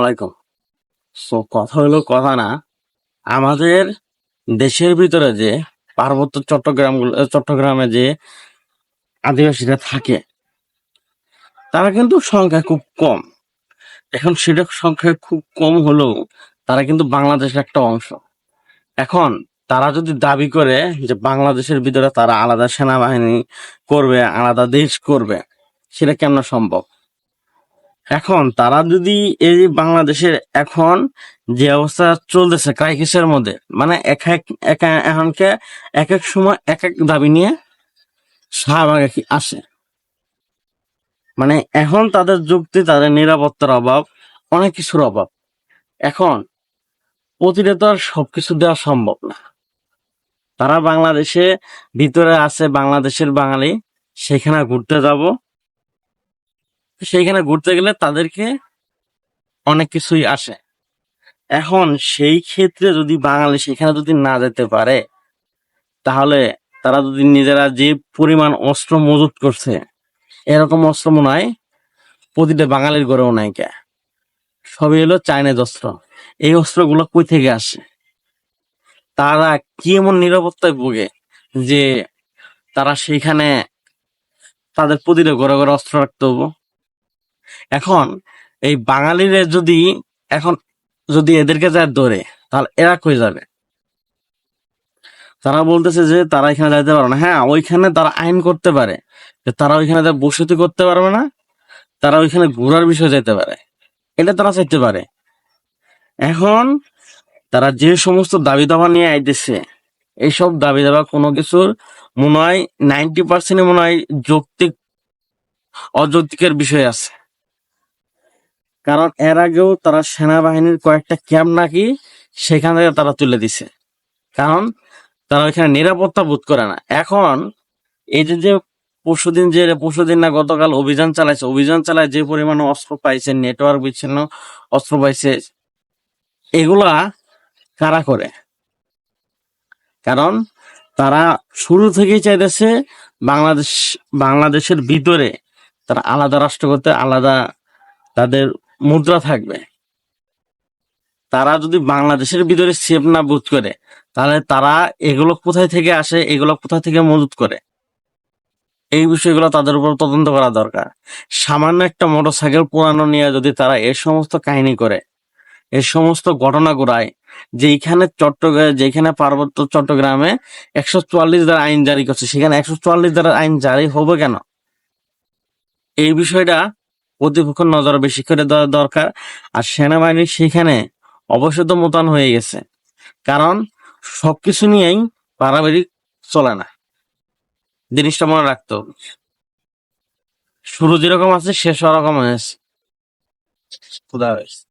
আলাইকুম। সো কথা হলো কথা না, আমাদের দেশের ভিতরে যে পার্বত্য চট্টগ্রাম চট্টগ্রামে যে আদিবাসীরা থাকে, তারা কিন্তু সংখ্যা খুব কম। এখন সেটা সংখ্যা খুব কম হলেও তারা কিন্তু বাংলাদেশের একটা অংশ। এখন তারা যদি দাবি করে যে বাংলাদেশের ভিতরে তারা আলাদা সেনাবাহিনী করবে, আলাদা দেশ করবে, সেটা কেমন সম্ভব? এখন তারা যদি এই বাংলাদেশের এখন যে অবস্থা চলতেছে ক্রাইসিসের মধ্যে মানে এক এক এখনকে এক এক সময় এক এক দাবি নিয়ে শাহবাগ আসে? মানে এখন তাদের যুক্তি, তাদের নিরাপত্তার অভাব, অনেক কিছুর অভাব। এখন প্রতিটা তো আর সবকিছু দেওয়া সম্ভব না। তারা বাংলাদেশে ভিতরে আছে, বাংলাদেশের বাঙালি, সেখানে ঘুরতে যাব। সেইখানে ঘুরতে গেলে তাদেরকে অনেক কিছুই আসে। এখন সেই ক্ষেত্রে যদি বাঙালি সেখানে যদি না যেতে পারে, তাহলে তারা যদি নিজেরা যে পরিমাণ অস্ত্র মজুত করছে, এরকম অস্ত্র মনে হয় প্রতিটা বাঙালির ঘরেও নাই কে। সবই হলো চাইনিজ অস্ত্র। এই অস্ত্রগুলো কই থেকে আসে? তারা কি এমন নিরাপত্তায় ভোগে যে তারা সেইখানে তাদের প্রতিটা ঘরে ঘরে অস্ত্র রাখতে হব? এখন এই বাঙালিরা যদি এখন যদি এদেরকে যায় ধরে, তাহলে এরা কই যাবে? তারা বলতেছে যে তারা এখানে যাইতে পারবে না। হ্যাঁ ওইখানে তারা আইন করতে পারে, যে তারা ওইখানে বসতি করতে পারবে না, তারা ওইখানে ঘোরার বিষয় যেতে পারে। এটা তারা চাইতে পারে। এখন তারা যে সমস্ত দাবি দাবা নিয়ে আইতেছে, এইসব দাবি দাবা কোনো কিছুর মনে হয় নাইনটি পার্সেন্ট মনে হয় যৌক্তিক, অযৌক্তিকের বিষয় আছে। কারণ এর আগেও তারা সেনাবাহিনীর কয়েকটা ক্যাম্প নাকি সেখান থেকে তারা তুলে দিছে। কারণ তারা ওইখানে নিরাপত্তা বোধ করে না। এখন এই যে যে পরশুদিন যে, পরশুদিন না গতকাল অভিযান চালাইছে, অভিযান চালায় যে পরিমাণে অস্ত্র পাইছে, নেটওয়ার্ক বিচ্ছিন্ন অস্ত্র পাইছে, এগুলা কারা করে? কারণ তারা শুরু থেকেই চাইতেছে বাংলাদেশ, বাংলাদেশের ভিতরে তারা আলাদা রাষ্ট্র করতে, আলাদা তাদের মুদ্রা থাকবে। তারা যদি বাংলাদেশের ভিতরে সেফ না বোধ করে, তাহলে তারা এগুলো কোথায় থেকে আসে, এগুলো কোথা থেকে মজুত করে? এই বিষয়গুলো তাদের উপর তদন্ত করা দরকার। সামান্য একটা মোটরসাইকেল পুরানো নিয়ে যদি তারা এ সমস্ত কাহিনী করে এই সমস্ত ঘটনা ঘটায় যেখানে চট্টগ্রাম যেখানে পার্বত্য চট্টগ্রামে একশো চুয়াল্লিশ দ্বারা আইন জারি করছে, সেখানে একশো চুয়াল্লিশ দ্বারা আইন জারি হবে কেন? এই বিষয়টা কর্তৃপক্ষ নজর বেশি করে দেওয়া দরকার। আর সেনাবাহিনী সেখানে অবশ্যই তো মোতায়েন হয়ে গেছে। কারণ সবকিছু নিয়েই পারাবারিক চলে না। জিনিসটা মনে রাখতে হবে। শুরু যেরকম আছে, শেষ ওরকম হয়েছে। খুদা হয়েছে